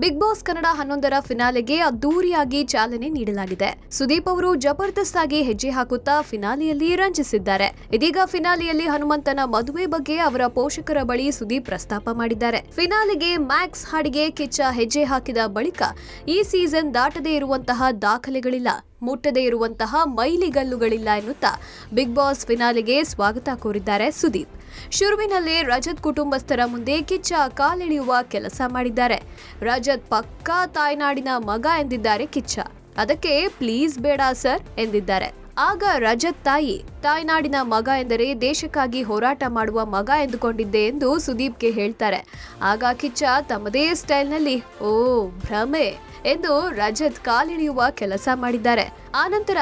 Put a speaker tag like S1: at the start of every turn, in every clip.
S1: Big boss Kannada ಹನ್ನೊಂದರ ಫಿನಾಲೆಗೆ ಅದ್ದೂರಿಯಾಗಿ ಚಾಲನೆ ನೀಡಲಾಗಿದೆ. ಸುದೀಪ್ ಅವರು ಜಬರ್ದಸ್ತ್ ಆಗಿ ಹೆಜ್ಜೆ ಹಾಕುತ್ತಾ ಫಿನಾಲೆಯಲ್ಲಿ ರಂಜಿಸಿದ್ದಾರೆ. ಇದೀಗ ಫಿನಾಲೆಯಲ್ಲಿ ಹನುಮಂತನ ಮದುವೆ ಬಗ್ಗೆ ಅವರ ಪೋಷಕರ ಬಳಿ ಸುದೀಪ್ ಪ್ರಸ್ತಾಪ ಮಾಡಿದ್ದಾರೆ. ಫಿನಾಲೆಗೆ ಮ್ಯಾಕ್ಸ್ ಹಾಡಿಗೆ ಕಿಚ್ಚ ಹೆಜ್ಜೆ ಹಾಕಿದ ಬಳಿಕ ಈ ಸೀಸನ್ ದಾಟದೇ ಇರುವಂತಹ ದಾಖಲೆಗಳಿಲ್ಲ. ಮುಟ್ಟದೇ ಇರುವಂತಹ ಮೈಲಿಗಲ್ಲುಗಳಿಲ್ಲ ಎನ್ನುತ್ತಾ ಬಿಗ್ ಬಾಸ್ ಫಿನಾಲೆಗೆ ಸ್ವಾಗತ ಕೋರಿದ್ದಾರೆ ಸುದೀಪ್. ಶುರುವಿನಲ್ಲೇ ರಜತ್ ಕುಟುಂಬಸ್ಥರ ಮುಂದೆ ಕಿಚ್ಚ ಕಾಲೆಳೆಯುವ ಕೆಲಸ ಮಾಡಿದ್ದಾರೆ. ರಜತ್ ಪಕ್ಕಾ ತಾಯ್ನಾಡಿನ ಮಗ ಎಂದಿದ್ದಾರೆ ಕಿಚ್ಚ. ಅದಕ್ಕೆ ಪ್ಲೀಸ್ ಬೇಡ ಸರ್ ಎಂದಿದ್ದಾರೆ. ಆಗ ರಜತ್ ತಾಯಿ, ತಾಯ್ನಾಡಿನ ಮಗ ಎಂದರೆ ದೇಶಕ್ಕಾಗಿ ಹೋರಾಟ ಮಾಡುವ ಮಗ ಎಂದುಕೊಂಡಿದ್ದೆ ಎಂದು ಸುದೀಪ್ಗೆ ಹೇಳ್ತಾರೆ. ಆಗ ಕಿಚ್ಚ ತಮ್ಮದೇ ಸ್ಟೈಲ್ನಲ್ಲಿ, ಓ ಭ್ರಮೆ ಎಂದು ರಜತ್ ಕಾಲಿಳಿಯುವ ಕೆಲಸ ಮಾಡಿದ್ದಾರೆ. ಆನಂತರ,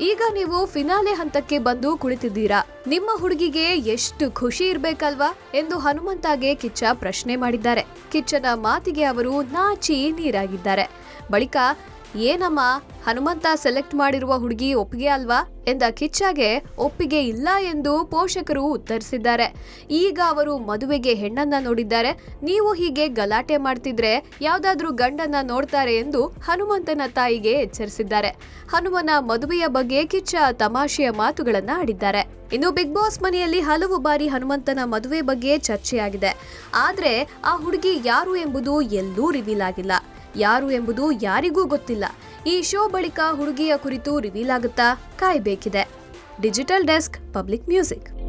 S1: ಈಗ ನೀವು ಫಿನಾಲೆ ಹಂತಕ್ಕೆ ಬಂದು ಕುಳಿತಿದ್ದೀರಾ? ನಿಮ್ಮ ಹುಡುಗಿಗೆ ಎಷ್ಟು ಖುಷಿ ಇರ್ಬೇಕಲ್ವಾ? ಎಂದು ಹನುಮಂತಾಗೆ ಕಿಚ್ಚ ಪ್ರಶ್ನೆ ಮಾಡಿದ್ದಾರೆ. ಕಿಚ್ಚನ ಮಾತಿಗೆ ಅವರು ನಾಚಿ ನೀರಾಗಿದ್ದಾರೆ. ಬಳಿಕ, ಏನಮ್ಮ ಹನುಮಂತ ಸೆಲೆಕ್ಟ್ ಮಾಡಿರುವ ಹುಡುಗಿ ಒಪ್ಪಿಗೆ ಅಲ್ವಾ ಎಂದ ಕಿಚ್ಚಾಗೆ ಒಪ್ಪಿಗೆ ಇಲ್ಲ ಎಂದು ಪೋಷಕರು ಉತ್ತರಿಸಿದ್ದಾರೆ. ಈಗ ಅವರು ಮದುವೆಗೆ ಹೆಣ್ಣನ್ನ ನೋಡಿದ್ದಾರೆ. ನೀವು ಹೀಗೆ ಗಲಾಟೆ ಮಾಡ್ತಿದ್ರೆ ಯಾವ್ದಾದ್ರೂ ಗಂಡನ್ನ ನೋಡ್ತಾರೆ ಎಂದು ಹನುಮಂತನ ತಾಯಿಗೆ ಎಚ್ಚರಿಸಿದ್ದಾರೆ. ಹನುಮನ ಮದುವೆಯ ಬಗ್ಗೆ ಕಿಚ್ಚ ತಮಾಷೆಯ ಮಾತುಗಳನ್ನ ಆಡಿದ್ದಾರೆ. ಇನ್ನು ಬಿಗ್ ಬಾಸ್ ಮನೆಯಲ್ಲಿ ಹಲವು ಬಾರಿ ಹನುಮಂತನ ಮದುವೆ ಬಗ್ಗೆ ಚರ್ಚೆಯಾಗಿದೆ. ಆದ್ರೆ ಆ ಹುಡುಗಿ ಯಾರು ಎಂಬುದು ಎಲ್ಲೂ ರಿವೀಲ್ ಆಗಿಲ್ಲ. ಯಾರು ಎಂಬುದು ಯಾರಿಗೂ ಗೊತ್ತಿಲ್ಲ. ಈ ಶೋ ಬಳಿಕ ಹುಡುಗಿಯ ಕುರಿತು ರಿವೀಲ್ ಆಗುತ್ತಾ ಕಾಯಬೇಕಿದೆ. Digital desk public music.